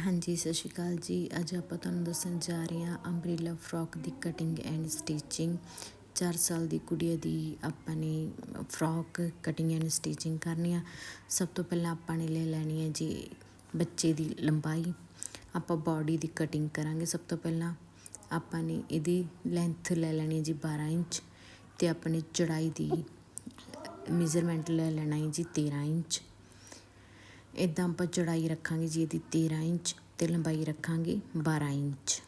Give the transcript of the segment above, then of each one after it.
ਹਾਂਜੀ, ਸਤਿ ਸ਼੍ਰੀ ਅਕਾਲ ਜੀ। ਅੱਜ ਆਪਾਂ ਤੁਹਾਨੂੰ ਦੱਸਣ ਜਾ ਰਹੇ ਹਾਂ ਅੰਬ੍ਰੇਲਾ ਫਰੋਕ ਦੀ ਕਟਿੰਗ ਐਂਡ ਸਟਿਚਿੰਗ 4 ਸਾਲ ਦੀ ਕੁੜੀ ਦੀ ਆਪਾਂ ਨੇ ਫਰੋਕ ਕਟਿੰਗ ਐਂਡ ਸਟਿਚਿੰਗ ਕਰਨੀ ਆ। ਸਭ ਤੋਂ ਪਹਿਲਾਂ ਆਪਾਂ ਨੇ ਲੈ ਲੈਣੀ ਹੈ ਜੀ ਬੱਚੇ ਦੀ ਲੰਬਾਈ। ਆਪਾਂ ਬਾਡੀ ਦੀ ਕਟਿੰਗ ਕਰਾਂਗੇ ਸਭ ਤੋਂ ਪਹਿਲਾਂ। ਆਪਾਂ ਨੇ ਇਹਦੀ ਲੈਂਥ ਲੈ ਲੈਣੀ ਹੈ ਜੀ 12 ਇੰਚ ਤੇ ਆਪਣੀ ਚੜਾਈ ਦੀ ਮੇਜ਼ਰਮੈਂਟ ਲੈ ਲੈਣਾ ਹੈ ਜੀ 13 ਇੰਚ। ਇਦਾਂ ਆਪਾਂ ਚੌੜਾਈ ਰੱਖਾਂਗੇ ਜੀ ਇਹਦੀ 13 ਇੰਚ ਤੇ ਲੰਬਾਈ ਰੱਖਾਂਗੇ 12 ਇੰਚ।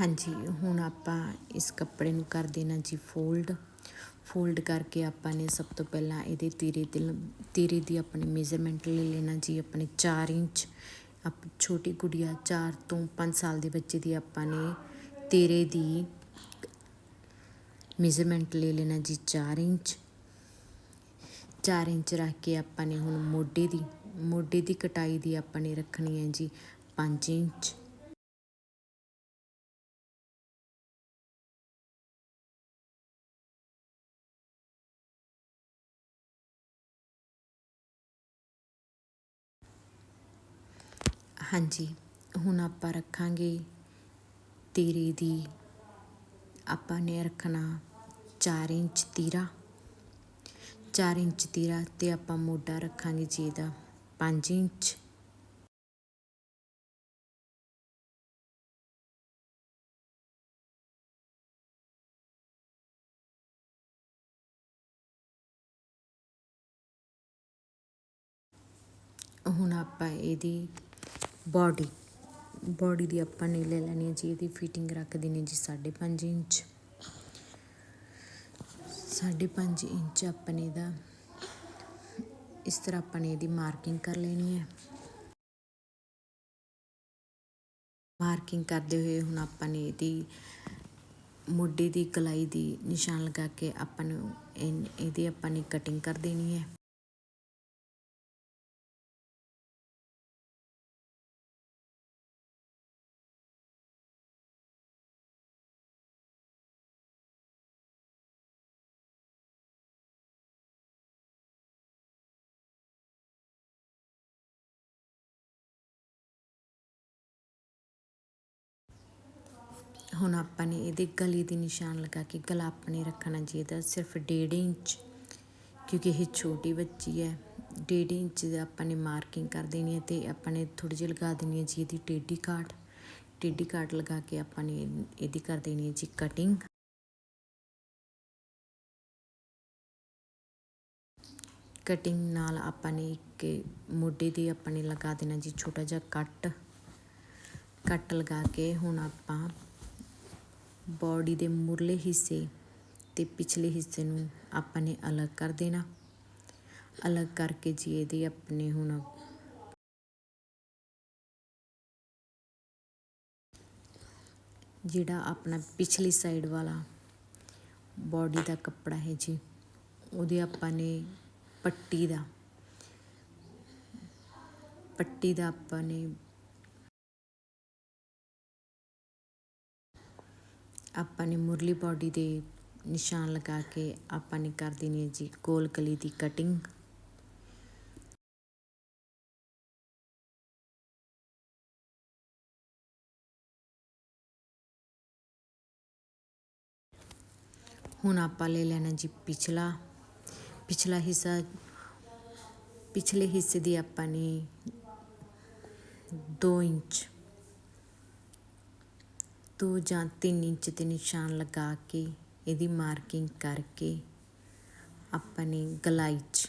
ਹਾਂਜੀ, ਹੁਣ ਆਪਾਂ ਇਸ ਕੱਪੜੇ ਨੂੰ ਕਰ ਦੇਣਾ ਜੀ ਫੋਲਡ ਫੋਲਡ ਕਰਕੇ ਆਪਾਂ ਨੇ ਸਭ ਤੋਂ ਪਹਿਲਾਂ ਇਹਦੇ ਤੀਰੇ ਤੇ ਤੀਰੇ ਦੀ ਆਪਣੀ ਮੇਜ਼ਰਮੈਂਟ ਲੈ ਲੈਣਾ ਜੀ, ਆਪਣੇ 4 ਇੰਚ। ਆਪ, ਛੋਟੀ ਗੁੜੀਆ 4 ਤੋਂ 5 ਸਾਲ ਦੇ ਬੱਚੇ ਦੀ ਆਪਾਂ ਨੇ ਤੀਰੇ ਦੀ ਮੇਜ਼ਰਮੈਂਟ ਲੈ ਲੈਣਾ ਜੀ 4 ਇੰਚ। 4 ਇੰਚ ਰੱਖ ਕੇ ਆਪਾਂ ਨੇ ਹੁਣ ਮੋਢੇ ਦੀ ਮੋਢੇ ਦੀ ਕਟਾਈ ਦੀ ਆਪਾਂ ਨੇ ਰੱਖਣੀ ਹੈ ਜੀ 5 ਇੰਚ। ਹਾਂਜੀ, ਹੁਣ ਆਪਾਂ ਰੱਖਾਂਗੇ ਤੀਰੇ ਦੀ, ਆਪਾਂ ਨੇ ਰੱਖਣਾ 4 ਇੰਚ ਤੀਰਾ। 4 ਇੰਚ ਤੀਰਾ ਤੇ ਆਪਾਂ ਮੋਢਾ ਰੱਖਾਂਗੇ ਜੀ ਇਹਦਾ 5 ਇੰਚ। ਹੁਣ ਆਪਾਂ ਇਹਦੀ ਬਾਡੀ ਬਾਡੀ ਦੀ ਆਪਾਂ ਨੇ ਲੈ ਲੈਣੀ ਹੈ ਜੀ, ਇਹਦੀ ਫਿਟਿੰਗ ਰੱਖ ਦੇਣੀ ਜੀ 5.5 ਇੰਚ। 5.5 ਇੰਚ ਆਪਾਂ ਨੇ ਇਹਦਾ, ਇਸ ਤਰ੍ਹਾਂ ਆਪਾਂ ਨੇ ਇਹਦੀ ਮਾਰਕਿੰਗ ਕਰ ਲੈਣੀ ਹੈ। ਮਾਰਕਿੰਗ ਕਰਦੇ ਹੋਏ ਹੁਣ ਆਪਾਂ ਨੇ ਇਹਦੀ ਮੋਢੇ ਦੀ ਕਲਾਈ ਦੀ ਨਿਸ਼ਾਨ ਲਗਾ ਕੇ ਆਪਾਂ ਨੂੰ ਇਹਦੀ ਆਪਾਂ ਨੇ ਕਟਿੰਗ ਕਰ ਦੇਣੀ ਹੈ। ਹੁਣ ਆਪਾਂ ਨੇ ਇਹਦੇ ਗਲੇ ਦੇ ਨਿਸ਼ਾਨ ਲਗਾ ਕੇ ਗਲਾ ਆਪਣੇ ਰੱਖਣਾ ਜੀ, ਇਹਦਾ ਸਿਰਫ 1.5 ਇੰਚ, ਕਿਉਂਕਿ ਇਹ ਛੋਟੀ ਬੱਚੀ ਹੈ। 1.5 ਇੰਚ ਦਾ ਆਪਾਂ ਨੇ ਮਾਰਕਿੰਗ ਕਰ ਦੇਣੀ ਹੈ ਤੇ ਆਪਾਂ ਨੇ ਥੋੜੀ ਜਿਹੀ ਲਗਾ ਦੇਣੀ ਹੈ ਜੀ ਇਹਦੀ ਟੇਢੀ ਕਾਟ। ਟੇਢੀ ਕਾਟ ਲਗਾ ਕੇ ਆਪਾਂ ਨੇ ਇਹਦੀ ਕਰ ਦੇਣੀ ਹੈ ਜੀ ਕਟਿੰਗ ਕਟਿੰਗ ਨਾਲ ਆਪਾਂ ਨੇ ਇੱਕ ਮੋਢੇ ਦੀ ਆਪਾਂ ਨੇ ਲਗਾ ਦੇਣਾ ਜੀ, ਛੋਟਾ ਜਿਹਾ ਕੱਟ। ਕੱਟ ਲਗਾ ਕੇ ਹੁਣ ਆਪਾਂ ਬਾਡੀ ਦੇ ਮੁਰਲੇ ਹਿੱਸੇ ਤੇ ਪਿਛਲੇ ਹਿੱਸੇ ਨੂੰ ਆਪਾਂ ਨੇ ਅਲੱਗ ਕਰ ਦੇਣਾ। ਅਲੱਗ ਕਰਕੇ ਜੀ ਇਹਦੇ ਆਪਣੇ ਹੁਣ ਜਿਹੜਾ ਆਪਣਾ ਪਿਛਲੀ ਸਾਈਡ ਵਾਲਾ ਬਾਡੀ ਦਾ ਕੱਪੜਾ ਹੈ ਜੀ, ਉਹਦੇ ਆਪਾਂ ਨੇ ਪੱਟੀ ਦਾ ਪੱਟੀ ਦਾ ਆਪਾਂ ਨੇ ਆਪਾਂ ਨੇ ਮੁਰਲੀ ਬਾਡੀ ਦੇ ਨਿਸ਼ਾਨ ਲਗਾ ਕੇ ਆਪਾਂ ਨੇ ਕਰ ਦੇਣੀ ਹੈ ਜੀ ਗੋਲ ਗਲੀ ਦੀ ਕਟਿੰਗ ਹੁਣ ਆਪਾਂ ਲੈ ਲੈਣਾ ਜੀ ਪਿਛਲਾ। ਪਿਛਲਾ ਹਿੱਸਾ, ਪਿਛਲੇ ਹਿੱਸੇ ਦੀ ਆਪਾਂ ਨੇ 2 ਇੰਚ ਦੋ ਜਾਂ ਤਿੰਨ ਇੰਚ ਦੇ ਨਿਸ਼ਾਨ ਲਗਾ ਕੇ ਇਹਦੀ ਮਾਰਕਿੰਗ ਕਰਕੇ ਆਪਾਂ ਨੇ ਗਲਾਈ 'ਚ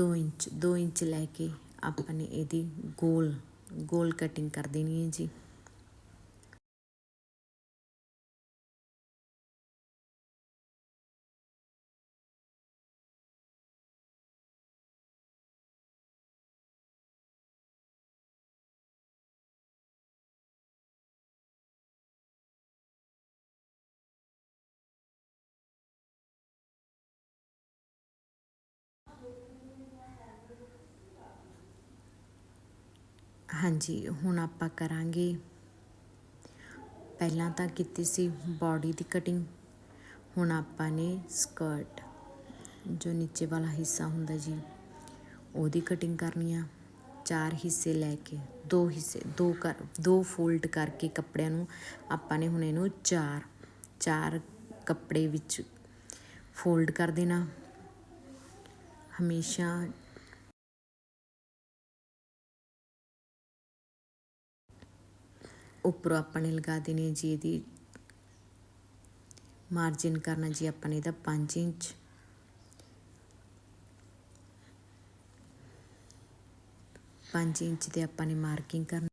2 ਇੰਚ 2 ਇੰਚ ਲੈ ਕੇ ਆਪਾਂ ਨੇ ਇਹਦੀ ਗੋਲ ਗੋਲ ਕਟਿੰਗ ਕਰ ਦੇਣੀ ਹੈ ਜੀ। ਹਾਂਜੀ, ਹੁਣ ਆਪਾਂ ਕਰਾਂਗੇ। ਪਹਿਲਾਂ ਤਾਂ ਕੀਤੀ ਸੀ ਬਾਡੀ ਦੀ ਕਟਿੰਗ ਹੁਣ ਆਪਾਂ ਨੇ ਸਕਰਟ ਜੋ ਨੀਚੇ ਵਾਲਾ ਹਿੱਸਾ ਹੁੰਦਾ ਜੀ, ਉਹਦੀ ਕਟਿੰਗ ਕਰਨੀ ਆ। ਚਾਰ ਹਿੱਸੇ ਲੈ ਕੇ, ਦੋ ਹਿੱਸੇ, ਦੋ ਕਰ, ਦੋ ਫੋਲਡ ਕਰਕੇ ਕੱਪੜਿਆਂ ਨੂੰ ਆਪਾਂ ਨੇ ਹੁਣ ਇਹਨੂੰ ਚਾਰ ਚਾਰ ਕੱਪੜੇ ਵਿੱਚ ਫੋਲਡ ਕਰ ਦੇਣਾ। ਹਮੇਸ਼ਾ ਉੱਪਰੋਂ ਆਪਾਂ ਨੇ ਲਗਾ ਦੇਣੀ ਜੀ ਇਹਦੀ ਮਾਰਜਿਨ ਕਰਨਾ ਜੀ ਆਪਾਂ ਨੇ ਇਹਦਾ 5 ਇੰਚ। ਪੰਜ ਇੰਚ ਤੇ ਆਪਾਂ ਨੇ ਮਾਰਕਿੰਗ ਕਰਨੀ।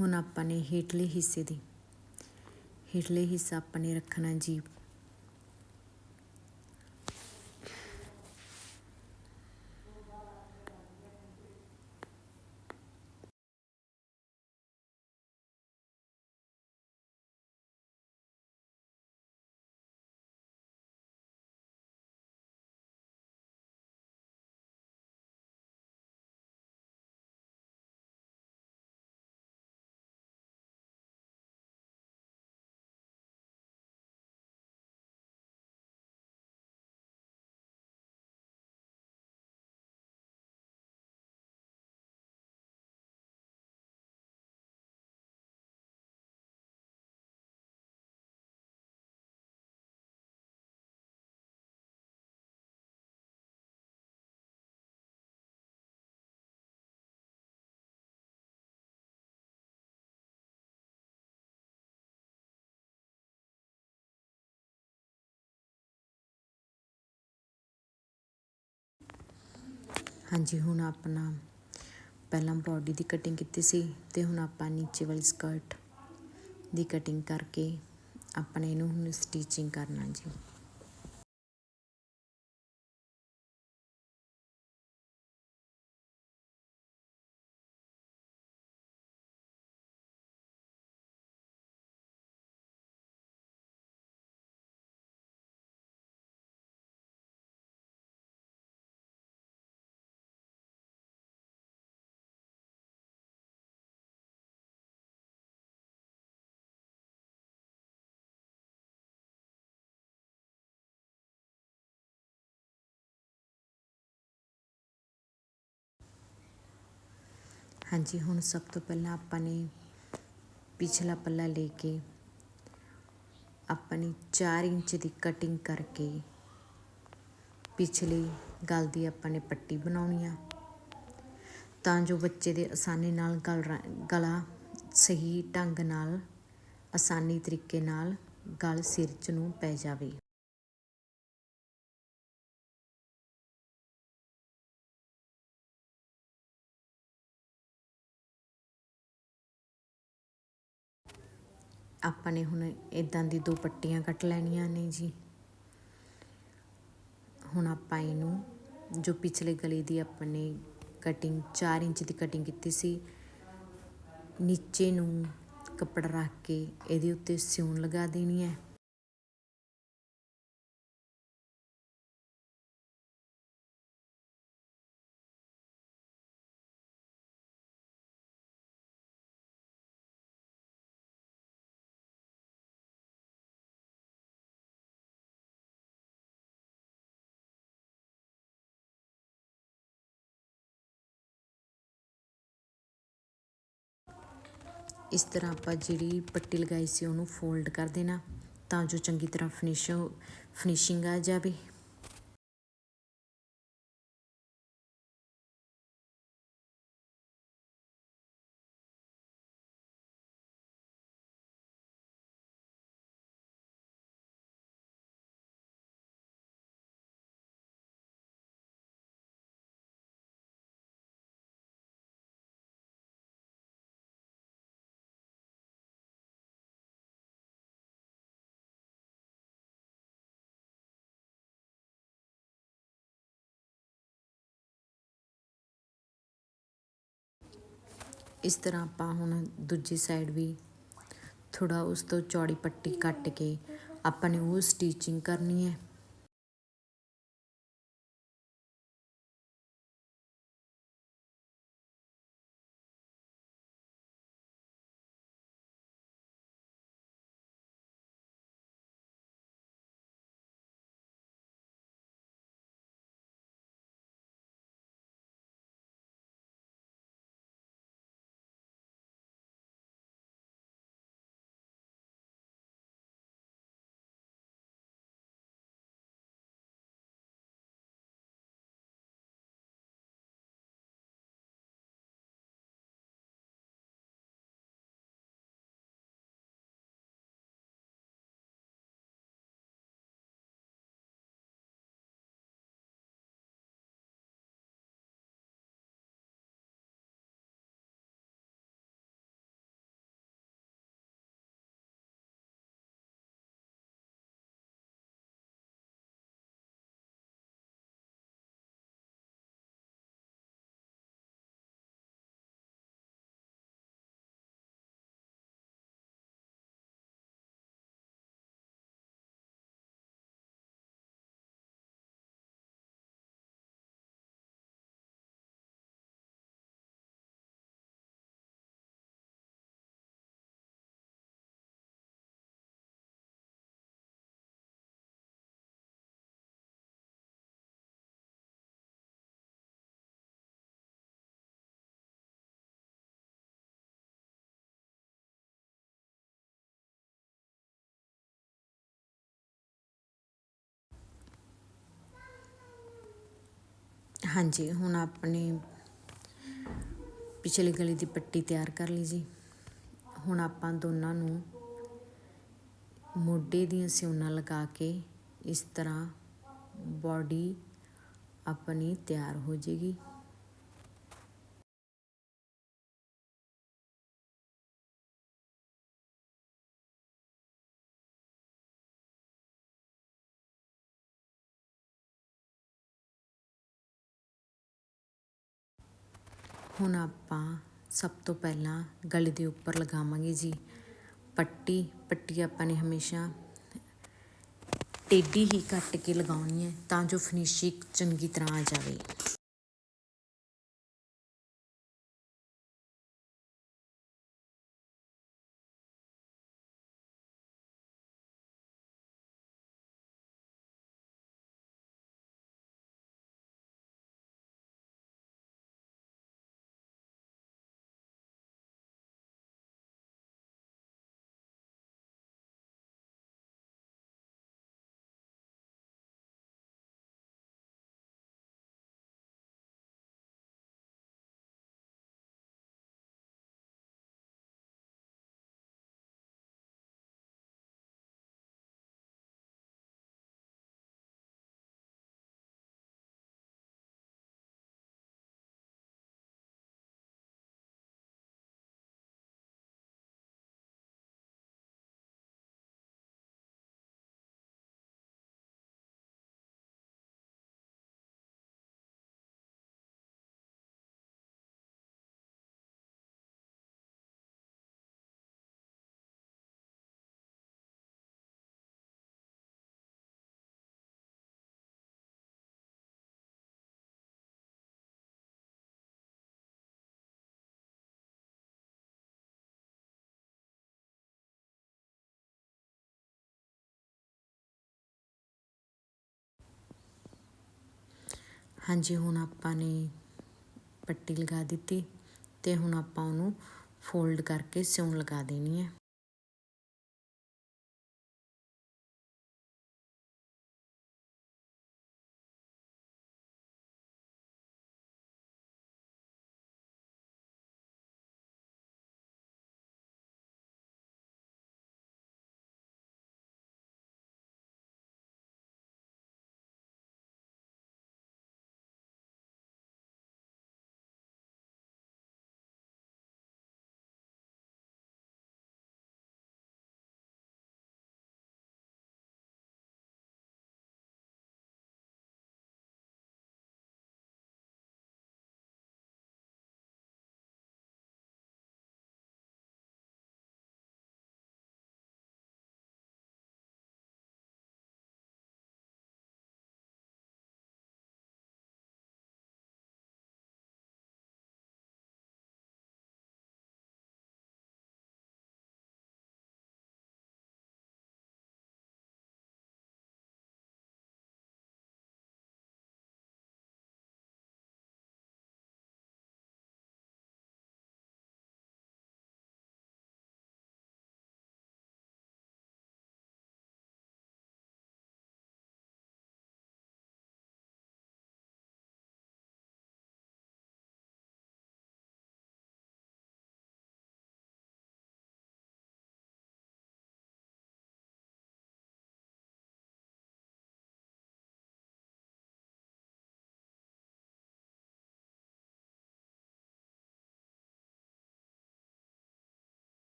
ਹੁਣ ਆਪਾਂ ਨੇ ਹੇਠਲੇ ਹਿੱਸੇ ਦੀ, ਹੇਠਲੇ ਹਿੱਸਾ ਆਪਾਂ ਨੇ ਰੱਖਣਾ ਜੀ ਹਾਂਜੀ, ਹੁਣ ਆਪਣਾ ਪਹਿਲਾਂ ਬਾਡੀ ਦੀ ਕਟਿੰਗ ਕੀਤੀ ਸੀ ਤੇ ਹੁਣ ਆਪਾਂ ਨੀਚੇ ਵਾਲੀ ਸਕਰਟ ਦੀ ਕਟਿੰਗ ਕਰਕੇ ਆਪਣੇ ਇਹਨੂੰ ਹੁਣ ਸਟਿਚਿੰਗ ਕਰਨਾ ਜੀ। ਹਾਂਜੀ, ਹੁਣ ਸਭ ਤੋਂ ਪਹਿਲਾਂ ਆਪਾਂ ਨੇ ਪਿਛਲਾ ਪੱਲਾ ਲੈ ਕੇ ਆਪਾਂ ਨੇ 4 ਇੰਚ ਦੀ ਕਟਿੰਗ ਕਰਕੇ ਪਿਛਲੀ ਗਲ ਦੀ ਆਪਾਂ ਨੇ ਪੱਟੀ ਬਣਾਉਣੀ ਆ। ਤਾਂ ਜੋ ਬੱਚੇ ਦੇ ਆਸਾਨੀ ਨਾਲ ਗਲ ਗਲਾ ਸਹੀ ਢੰਗ ਨਾਲ, ਆਸਾਨੀ ਤਰੀਕੇ ਨਾਲ ਗਲ ਸਿਰ 'ਚ ਨੂੰ ਪੈ ਜਾਵੇ। ਆਪਾਂ ਨੇ ਹੁਣ ਇਦਾਂ ਦੀ ਦੋ ਪੱਟੀਆਂ ਕੱਟ ਲੈਣੀਆਂ ਨੇ ਜੀ। ਹੁਣ ਆਪਾਂ ਇਹਨੂੰ, ਜੋ ਪਿਛਲੇ ਗਲੇ ਦੀ ਆਪਾਂ ਨੇ ਕਟਿੰਗ 4 ਇੰਚ ਦੀ ਕਟਿੰਗ ਕੀਤੀ ਸੀ, ਨੀਚੇ ਨੂੰ ਕੱਪੜਾ ਰੱਖ ਕੇ ਇਹਦੇ ਉੱਤੇ ਸਿਉਣ ਲਗਾ ਦੇਣੀ ਹੈ। ਇਸ ਤਰ੍ਹਾਂ ਆਪਾਂ ਜਿਹੜੀ ਪੱਟੀ ਲਗਾਈ ਸੀ ਉਹਨੂੰ ਫੋਲਡ ਕਰ ਦੇਣਾ ਤਾਂ ਜੋ ਚੰਗੀ ਤਰ੍ਹਾਂ ਫਿਨਿਸ਼ ਫਿਨਿਸ਼ਿੰਗ ਆ ਜਾਵੇ। ਇਸ ਤਰ੍ਹਾਂ ਆਪਾਂ ਹੁਣ ਦੂਜੀ ਸਾਈਡ ਵੀ ਥੋੜ੍ਹਾ ਉਸ ਤੋਂ ਚੌੜੀ ਪੱਟੀ ਕੱਟ ਕੇ ਆਪਾਂ ਨੇ ਉਹ ਸਟੀਚਿੰਗ ਕਰਨੀ ਹੈ। ਹਾਂਜੀ, ਹੁਣ ਆਪਣੇ ਪਿਛਲੀ ਗਲੀ ਦੀ ਪੱਟੀ ਤਿਆਰ ਕਰ ਲਈ ਜੀ। ਹੁਣ ਆਪਾਂ ਦੋਨਾਂ ਨੂੰ ਮੋਢੇ ਦੀਆਂ ਸਿਉਣਾ ਲਗਾ ਕੇ ਇਸ ਤਰ੍ਹਾਂ ਬਾਡੀ ਆਪਣੀ ਤਿਆਰ ਹੋ ਜੇਗੀ। ਹੁਣ ਆਪਾਂ ਸਭ ਤੋਂ ਪਹਿਲਾਂ ਗਲੇ ਦੇ ਉੱਪਰ ਲਗਾਵਾਂਗੇ ਜੀ। ਪੱਟੀ ਪੱਟੀ ਆਪਾਂ ਨੇ ਹਮੇਸ਼ਾ ਟੇਢੀ ਹੀ ਕੱਟ ਕੇ ਲਗਾਉਣੀ ਹੈ ਤਾਂ ਜੋ ਫਿਨਿਸ਼ਿੰਗ ਚੰਗੀ ਤਰ੍ਹਾਂ ਆ ਜਾਵੇ। ਹਾਂਜੀ, ਹੁਣ ਆਪਾਂ ਨੇ ਪੱਟੀ ਲਗਾ ਦਿੱਤੀ ਅਤੇ ਹੁਣ ਆਪਾਂ ਉਹਨੂੰ ਫੋਲਡ ਕਰਕੇ ਸਿਉਣ ਲਗਾ ਦੇਣੀ ਹੈ।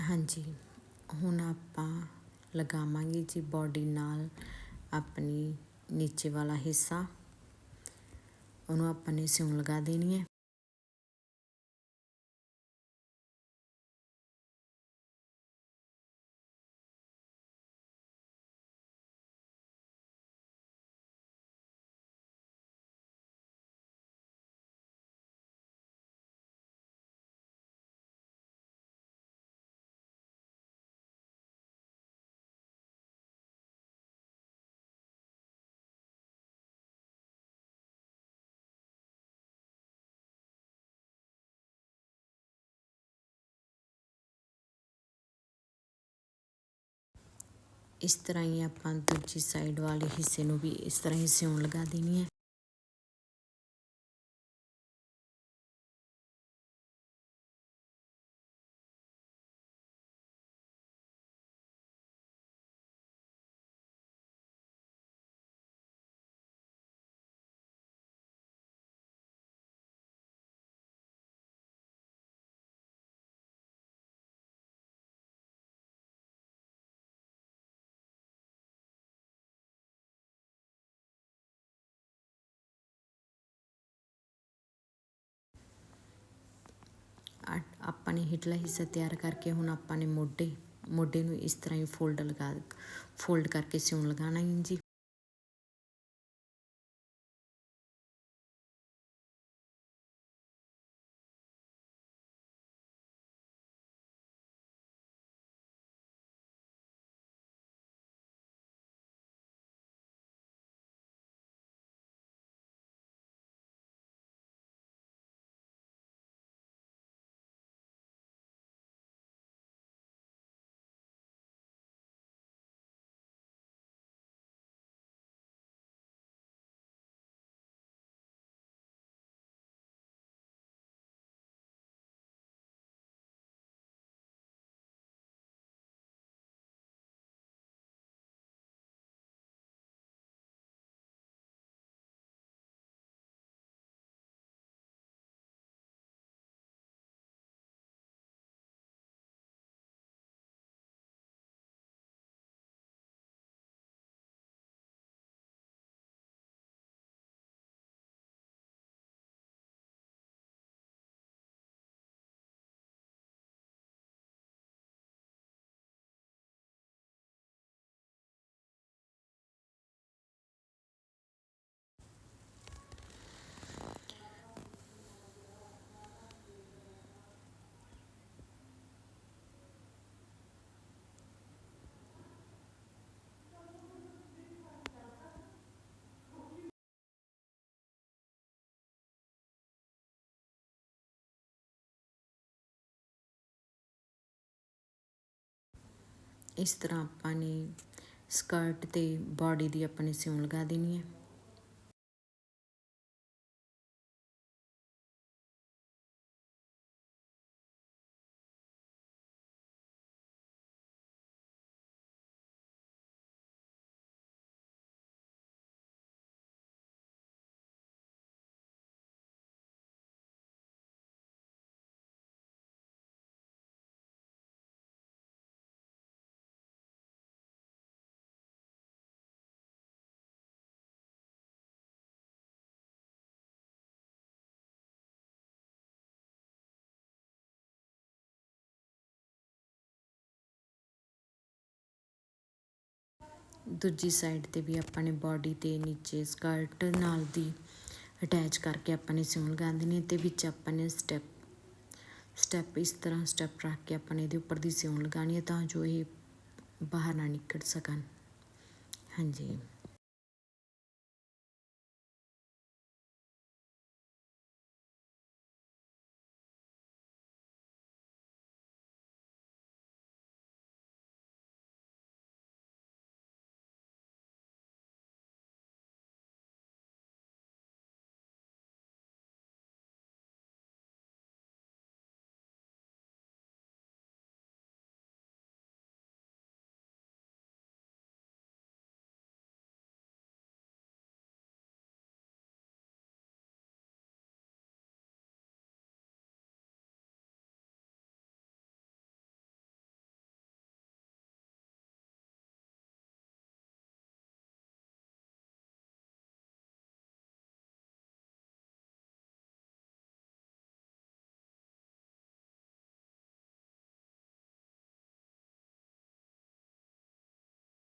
ਹਾਂਜੀ, ਹੁਣ ਆਪਾਂ ਲਗਾਵਾਂਗੇ ਜੀ ਬਾਡੀ ਨਾਲ ਆਪਣੀ ਨੀਚੇ ਵਾਲਾ ਹਿੱਸਾ। ਉਹਨੂੰ ਆਪਾਂ ਨੇ ਸਿਉਂ ਲਗਾ ਦੇਣੀ ਹੈ। ਇਸ ਤਰ੍ਹਾਂ ਹੀ ਆਪਾਂ ਦੂਜੀ ਸਾਈਡ ਵਾਲੇ ਹਿੱਸੇ ਨੂੰ ਵੀ ਇਸ ਤਰ੍ਹਾਂ ਹੀ ਸਿਉਣ ਲਗਾ ਦੇਣੀ ਹੈ। ਆਪਾਂ ਨੇ ਹਿਟਲਾ ਹਿੱਸਾ ਤਿਆਰ ਕਰਕੇ ਹੁਣ ਆਪਾਂ ਨੇ ਮੋਢੇ ਮੋਢੇ ਨੂੰ ਇਸ ਤਰ੍ਹਾਂ ਹੀ ਫੋਲਡ ਲਗਾ ਫੋਲਡ ਕਰਕੇ ਸਿਉਣ ਲਗਾਣਾ ਹੈ ਜੀ। ਇਸ ਤਰ੍ਹਾਂ ਆਪਾਂ ਨੇ ਸਕਰਟ ਤੇ ਬਾਡੀ ਦੀ ਆਪਣੇ ਸਿਉਂ ਲਗਾ ਦੇਣੀ ਹੈ। ਦੂਜੀ ਸਾਈਡ ਤੇ ਵੀ ਆਪਾਂ ਨੇ ਬਾਡੀ ਤੇ ਨੀਚੇ ਸਕਰਟ ਨਾਲ ਦੀ ਅਟੈਚ ਕਰਕੇ ਆਪਾਂ ਨੇ ਸਿਉਣ ਲਗਾ ਦੇਣੀ ਹੈ ਤੇ ਵਿੱਚ ਆਪਾਂ ਨੇ ਸਟੈਪ ਸਟੈਪ ਇਸ ਤਰ੍ਹਾਂ ਸਟੈਪ ਰੱਖ ਕੇ ਆਪਾਂ ਨੇ ਇਹਦੇ ਉੱਪਰ ਦੀ ਸਿਉਣ ਲਗਾਉਣੀ ਹੈ ਤਾਂ ਜੋ ਇਹ ਬਾਹਰ ਨਾ ਨਿਕਲ ਸਕਣ। ਹਾਂਜੀ।